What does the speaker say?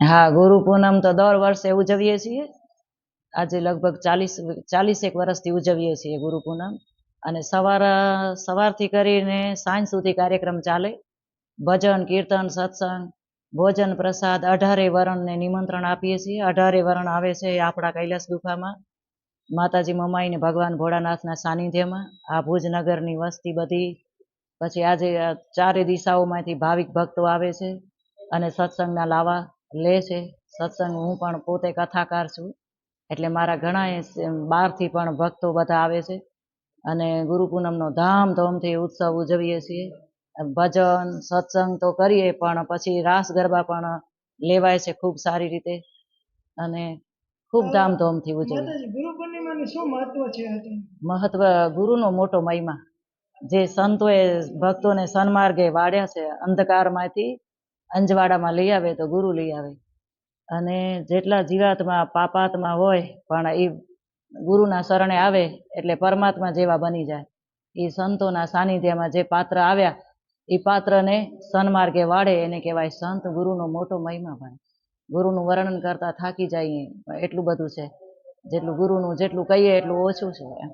હા, ગુરુ પૂનમ તો દર વર્ષે ઉજવીએ છીએ. આજે લગભગ ચાલીસ, ચાલીસેક વર્ષથી ઉજવીએ છીએ ગુરુ પૂનમ. અને સવાર, સવારથી કરીને સાંજ સુધી કાર્યક્રમ ચાલે. ભજન, કીર્તન, સત્સંગ, ભોજન, પ્રસાદ, અઢારે વરણને નિમંત્રણ આપીએ છીએ. અઢારે વરણ આવે છે આપણા કૈલાસ ગુફામાં. માતાજી મમાઈને ભગવાન ભોળાનાથના સાનિધ્યમાં. આ ભુજનગરની વસ્તી બધી. પછી આજે ચારે દિશાઓમાંથી ભાવિક ભક્તો આવે છે અને સત્સંગના લાવા લે છે. સત્સંગ હું પણ પોતે કથાકાર છું. એટલે મારા ઘણા બહારથી પણ ભક્તો બધા આવે છે. અને ગુરુ પૂનમનો ધામધૂમથી ઉત્સવ ઉજવીએ છીએ. ભજન સત્સંગ તો કરીએ પણ પછી રાસ ગરબા પણ લેવાય છે ખૂબ સારી રીતે. અને ખૂબ ધામધૂમથી ઉજવીએ. ગુરુ પૂર્ણિમાનું શું મહત્વ છે? મહત્વ ગુરુનો મોટો મહિમા. જે સંતોએ ભક્તોને સન્માર્ગે વાળ્યા છે અંધકારમાંથી અંજવાડામાં લઈ આવે તો ગુરુ લઈ આવે. અને જેટલા જીવાતમાં પાપાત્મા હોય, પણ એ ગુરુના શરણે આવે, એટલે પરમાત્મા જેવા બની જાય. એ સંતોના સાનિધ્યમાં જે પાત્ર આવ્યા એ પાત્રને સન્માર્ગે વાળે એને કહેવાય સંત ગુરુનો મોટો મહિમા પણ. ગુરુનું વર્ણન કરતા થાકી જઈએ એટલું બધું છે. જેટલું ગુરુનું જેટલું કહીએ, એટલું ઓછું છે એમ.